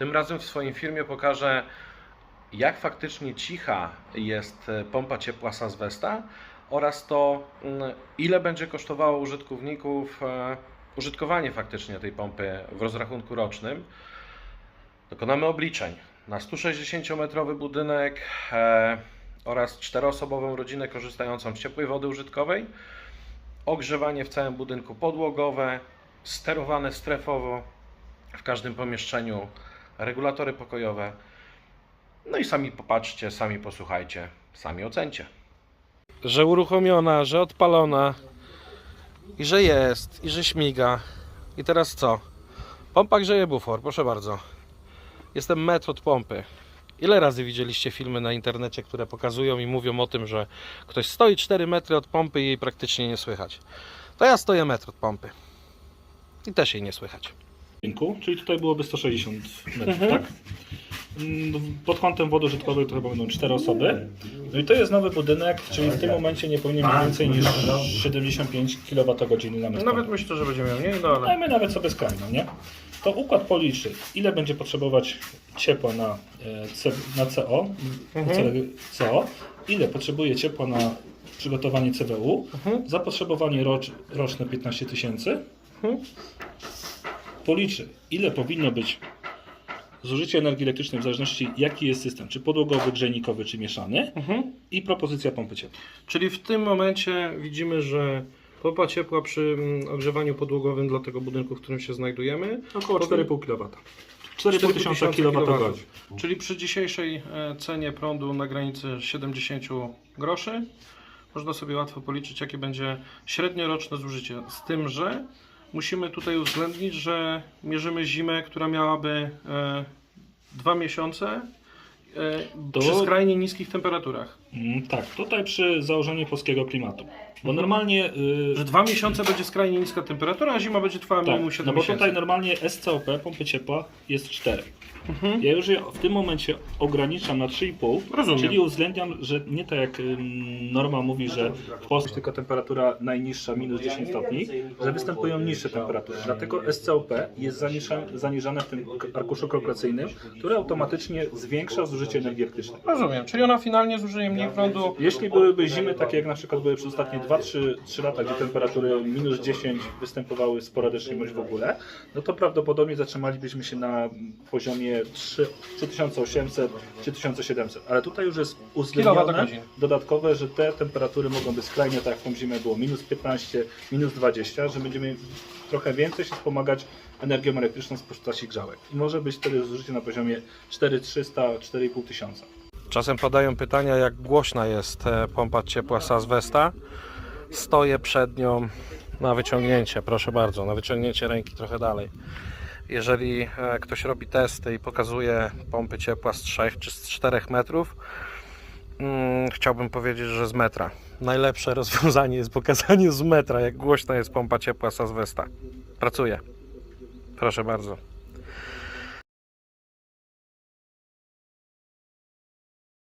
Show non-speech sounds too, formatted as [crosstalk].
Tym razem w swoim filmie pokażę, jak faktycznie cicha jest e, pompa ciepła Sazwesta oraz to, mm, ile będzie kosztowało użytkowników e, użytkowanie faktycznie tej pompy w rozrachunku rocznym. Dokonamy obliczeń na 160-metrowy budynek e, oraz czteroosobową rodzinę korzystającą z ciepłej wody użytkowej, ogrzewanie w całym budynku podłogowe, sterowane strefowo w każdym pomieszczeniu, regulatory pokojowe. No i sami popatrzcie, sami posłuchajcie, sami ocencie. Że uruchomiona, że odpalona i że jest, i że śmiga. I teraz co? Pompa grzeje bufor, proszę bardzo. Jestem metr od pompy. Ile razy widzieliście filmy na internecie, które pokazują i mówią o tym, że ktoś stoi 4 metry od pompy i jej praktycznie nie słychać? To ja stoję metr od pompy. I też jej nie słychać. Budynku, czyli tutaj byłoby 160 metrów, Mhm. tak? Mm, Pod kątem wody użytkowej to chyba będą 4 osoby. No i to jest nowy budynek, czyli w tym momencie nie powinien mieć więcej niż 75 kWh na metr. Nawet myślę, że będzie miał mniej, no ale... Dajmy nawet sobie skrajną, nie? To układ policzy, ile będzie potrzebować ciepła na, e, C, na CO, Mhm. CO, ile potrzebuje ciepła na przygotowanie CWU, Mhm. zapotrzebowanie rocz, roczne 15 tysięcy, Mhm. Policzy, ile powinno być zużycie energii elektrycznej w zależności jaki jest system, czy podłogowy, grzejnikowy, czy mieszany Mhm. i propozycja pompy ciepła. Czyli w tym momencie widzimy, że pompa ciepła przy mm, ogrzewaniu podłogowym dla tego budynku, w którym się znajdujemy, Około Powi- 4,5 kW. 4,5 tysiąca kWh. Czyli przy dzisiejszej e, cenie prądu na granicy 70 groszy można sobie łatwo policzyć, jakie będzie średnioroczne zużycie. Z tym, że musimy tutaj uwzględnić, że mierzymy zimę, która miałaby e, dwa miesiące e, Do- przy skrajnie niskich temperaturach. Mm, tak, tutaj przy założeniu polskiego klimatu. Bo normalnie. y, Że dwa miesiące będzie skrajnie niska temperatura, a zima będzie trwała tak, minimum 7 no bo miesięcy. tutaj normalnie SCOP, pompy ciepła, jest 4. Mhm. Ja już je w tym momencie ograniczam na 3,5, Rozumiem. czyli uwzględniam, że nie tak jak norma mówi, że w Polsce tylko temperatura najniższa minus 10 stopni, że występują niższe temperatury. Dlatego SCOP jest zaniża- zaniżane w tym arkuszu kalkulacyjnym, który automatycznie zwiększa zużycie energii elektrycznej. Rozumiem, czyli ona finalnie zużyje mniej prądu. Jeśli byłyby zimy takie jak na przykład były przez ostatnie 2-3 lata, gdzie temperatury minus 10 występowały sporadycznie bądź w ogóle, no to prawdopodobnie zatrzymalibyśmy się na poziomie 3, 3800-3700. Ale tutaj już jest uwzględnione dodatkowe, że te temperatury mogą być skrajnie tak jak w tą zimę było minus 15, minus 20, że będziemy trochę więcej się wspomagać energią elektryczną z postaci grzałek. I może być wtedy zużycie na poziomie 4300-4500 tysiąca. Czasem padają pytania, jak głośna jest e, pompa ciepła Sazwesta. Stoję przed nią na wyciągnięcie, proszę bardzo, na wyciągnięcie ręki trochę dalej. Jeżeli e, ktoś robi testy i pokazuje pompy ciepła z 3 czy z 4 metrów, mm, chciałbym powiedzieć, że z metra. Najlepsze [laughs] rozwiązanie jest pokazanie z metra, jak głośna jest pompa ciepła Sazwesta. Pracuje. Proszę bardzo.